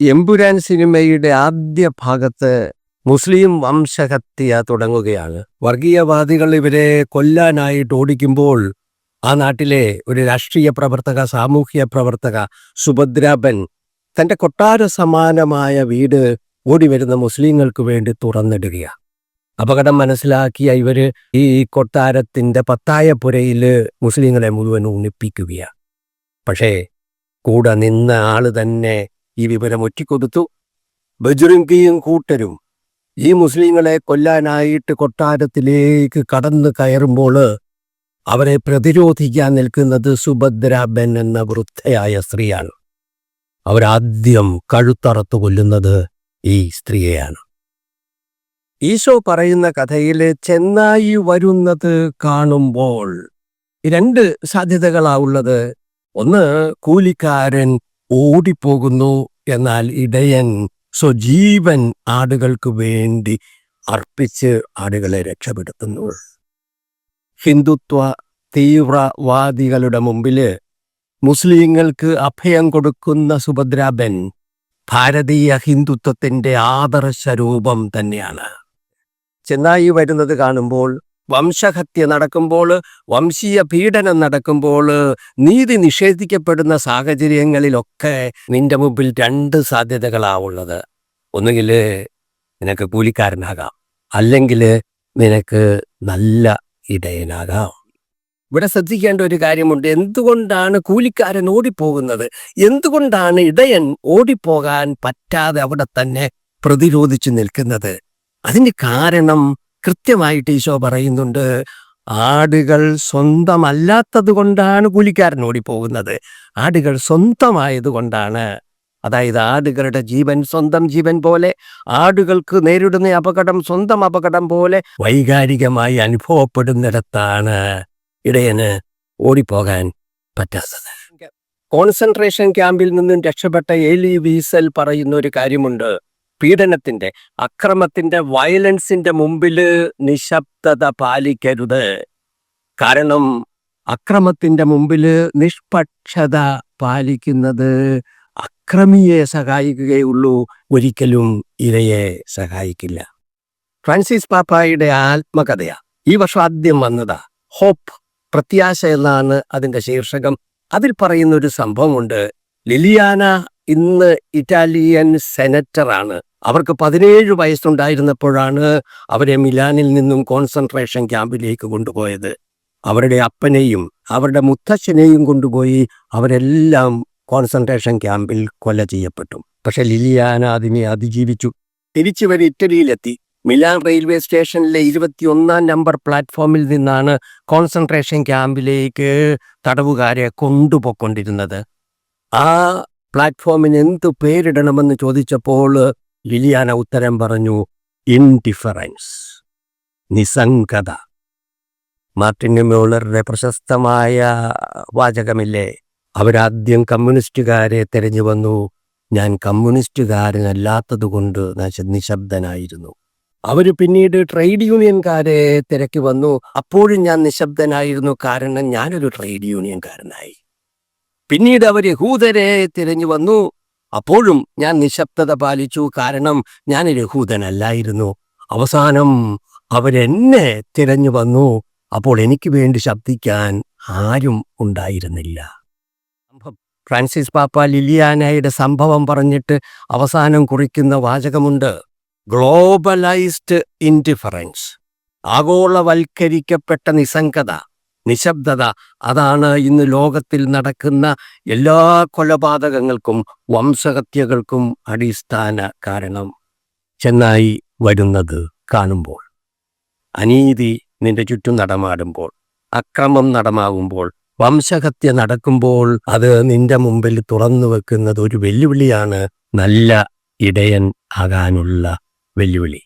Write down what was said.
എമ്പുരാൻ സിനിമയുടെ ആദ്യ ഭാഗത്ത് മുസ്ലിം വംശഹത്യ തുടങ്ങുകയാണ്. വർഗീയവാദികൾ ഇവരെ കൊല്ലാനായിട്ട് ഓടിക്കുമ്പോൾ ആ നാട്ടിലെ ഒരു രാഷ്ട്രീയ പ്രവർത്തക സാമൂഹ്യ പ്രവർത്തക സുഭദ്രാബൻ തന്റെ കൊട്ടാര സമാനമായ വീട് ഓടി വരുന്ന മുസ്ലിങ്ങൾക്ക് വേണ്ടി തുറന്നിടുകയാണ് അപകടം മനസ്സിലാക്കിയ ഇവർ ഈ കൊട്ടാരത്തിന്റെ പുരയിൽ മുസ്ലിങ്ങളെ മുഴുവൻ ഉണ്ണിപ്പിക്കുകയാണ് പക്ഷേ കൂടെ നിന്ന ആൾ തന്നെ ഈ വിവരം ഒറ്റിക്കൊടുത്തു. ബജുറുങ്കിയും കൂട്ടരും ഈ മുസ്ലിങ്ങളെ കൊല്ലാനായിട്ട് കൊട്ടാരത്തിലേക്ക് കടന്നു കയറുമ്പോൾ അവരെ പ്രതിരോധിക്കാൻ നിൽക്കുന്നത് സുഭദ്രാബൻ എന്ന വൃദ്ധയായ സ്ത്രീയാണ്. അവരാദ്യം കഴുത്തറത്തു കൊല്ലുന്നത് ഈ സ്ത്രീയെയാണ്. ഈശോ പറയുന്ന കഥയിൽ ചെന്നായി വരുന്നത് കാണുമ്പോൾ രണ്ട് സാധ്യതകളാ ഉള്ളത്. ഒന്ന് കൂലിക്കാരൻ ഓടിപ്പോകുന്നു എന്നാൽ ഇടയൻ സ്വജീവൻ ആടുകൾക്ക് വേണ്ടി അർപ്പിച്ച് ആടുകളെ രക്ഷപ്പെടുത്തുന്നു. ഹിന്ദുത്വ തീവ്രവാദികളുടെ മുമ്പിൽ മുസ്ലിങ്ങൾക്ക് അഭയം കൊടുക്കുന്ന സുഭദ്രാബൻ ഭാരതീയ ഹിന്ദുത്വത്തിന്റെ ആദർശ രൂപം തന്നെയാണ്. ചെന്നായി വരുന്നത് കാണുമ്പോൾ വംശഹത്യ നടക്കുമ്പോൾ വംശീയ പീഡനം നടക്കുമ്പോൾ നീതി നിഷേധിക്കപ്പെടുന്ന സാഹചര്യങ്ങളിലൊക്കെ നിന്റെ മുമ്പിൽ രണ്ട് സാധ്യതകളാ ഉള്ളത്. ഒന്നുകിൽ നിനക്ക് കൂലിക്കാരനാകാം അല്ലെങ്കിൽ നിനക്ക് നല്ല ഇടയനാകാം. ഇവിടെ ശ്രദ്ധിക്കേണ്ട ഒരു കാര്യമുണ്ട്. എന്തുകൊണ്ടാണ് കൂലിക്കാരൻ ഓടിപ്പോകുന്നത്? എന്തുകൊണ്ടാണ് ഇടയൻ ഓടിപ്പോകാൻ പറ്റാതെ അവിടെ തന്നെ പ്രതിരോധിച്ചു നിൽക്കുന്നത്? അതിന് കാരണം കൃത്യമായിട്ട് ഈശോ പറയുന്നുണ്ട് ആടുകൾ സ്വന്തമല്ലാത്തത് കൊണ്ടാണ് കൂലിക്കാരൻ ഓടിപ്പോകുന്നത്. ആടുകൾ സ്വന്തമായത് കൊണ്ടാണ് അതായത് ആടുകളുടെ ജീവൻ സ്വന്തം ജീവൻ പോലെ ആടുകൾക്ക് നേരിടുന്ന അപകടം സ്വന്തം അപകടം പോലെ വൈകാരികമായി അനുഭവപ്പെടുന്നിടത്താണ് ഇടയന് ഓടിപ്പോകാൻ പറ്റാത്തത്. കോൺസെൻട്രേഷൻ ക്യാമ്പിൽ നിന്നും രക്ഷപ്പെട്ട എലി വീസൽ പറയുന്ന ഒരു കാര്യമുണ്ട്. പീഡനത്തിന്റെ അക്രമത്തിന്റെ വയലൻസിന്റെ മുമ്പിൽ നിശബ്ദത പാലിക്കരുത്. കാരണം അക്രമത്തിന്റെ മുമ്പിൽ നിഷ്പക്ഷത പാലിക്കുന്നത് അക്രമിയെ സഹായിക്കുകയുള്ളൂ. ഒരിക്കലും ഇരയെ സഹായിക്കില്ല. ഫ്രാൻസിസ് പാപ്പായുടെ ആത്മകഥയാ. ഈ വർഷം ആദ്യം വന്നതാ. ഹോപ്പ് പ്രത്യാശ എന്നാണ് അതിന്റെ ശീർഷകം. അതിൽ പറയുന്ന ഒരു സംഭവമുണ്ട്. ലിലിയാന ഇന്ന് ഇറ്റാലിയൻ സെനറ്ററാണ്. അവർക്ക് പതിനേഴ് വയസ്സുണ്ടായിരുന്നപ്പോഴാണ് അവരെ മിലാനിൽ നിന്നും കോൺസെൻട്രേഷൻ ക്യാമ്പിലേക്ക് കൊണ്ടുപോയത്. അവരുടെ അപ്പനെയും അവരുടെ മുത്തശ്ശനെയും കൊണ്ടുപോയി അവരെല്ലാം കോൺസെൻട്രേഷൻ ക്യാമ്പിൽ കൊല ചെയ്യപ്പെട്ടു. പക്ഷെ ലിലിയാന അതിനെ അതിജീവിച്ചു. തിരിച്ചുവരെ ഇറ്റലിയിലെത്തി. മിലാൻ റെയിൽവേ സ്റ്റേഷനിലെ ഇരുപത്തിയൊന്നാം നമ്പർ പ്ലാറ്റ്ഫോമിൽ നിന്നാണ് കോൺസെൻട്രേഷൻ ക്യാമ്പിലേക്ക് തടവുകാരെ കൊണ്ടുപോയിക്കൊണ്ടിരുന്നത്. ആ പ്ലാറ്റ്ഫോമിന് എന്ത് പേരിടണമെന്ന് ചോദിച്ചപ്പോൾ ലിലിയാന ഉത്തരം പറഞ്ഞു ഇൻഡിഫറൻസ് നിസ്സംഗത. മാർട്ടിൻ മ്യൂളറുടെ പ്രശസ്തമായ വാചകമില്ലേ അവരാദ്യം കമ്മ്യൂണിസ്റ്റുകാരെ തെരഞ്ഞു വന്നു. ഞാൻ കമ്മ്യൂണിസ്റ്റുകാരനല്ലാത്തതുകൊണ്ട് നിശബ്ദനായിരുന്നു. അവർ പിന്നീട് ട്രേഡ് യൂണിയൻകാരെ തിരക്കി വന്നു. അപ്പോഴും ഞാൻ നിശബ്ദനായിരുന്നു. കാരണം ഞാനൊരു ട്രേഡ് യൂണിയൻകാരനായി. പിന്നീട് അവർ യഹൂദരെ തിരഞ്ഞു വന്നു. അപ്പോഴും ഞാൻ നിശബ്ദത പാലിച്ചു. കാരണം ഞാൻ രഹൂദനല്ലായിരുന്നു അവസാനം അവരെന്നെ തിരഞ്ഞു വന്നു. അപ്പോൾ എനിക്ക് വേണ്ടി ശബ്ദിക്കാൻ ആരും ഉണ്ടായിരുന്നില്ല. ഫ്രാൻസിസ് പാപ്പ ലിലിയാനയുടെ സംഭവം പറഞ്ഞിട്ട് അവസാനം കുറിക്കുന്ന വാചകമുണ്ട്. Globalised indifference ആഗോളവൽക്കരിക്കപ്പെട്ട നിസ്സംഗത. നിശബ്ദത. അതാണ് ഇന്ന് ലോകത്തിൽ നടക്കുന്ന എല്ലാ കൊലപാതകങ്ങൾക്കും വംശഹത്യകൾക്കും അടിസ്ഥാന കാരണം. ചെന്നായി വരുന്നത് കാണുമ്പോൾ അനീതി നിന്റെ ചുറ്റും നടമാടുമ്പോൾ അക്രമം നടമാകുമ്പോൾ വംശഹത്യ നടക്കുമ്പോൾ അത് നിന്റെ മുമ്പിൽ തുറന്നു വെക്കുന്നത് ഒരു വെല്ലുവിളിയാണ്. നല്ല ഇടയൻ ആകാനുള്ള വെല്ലുവിളി.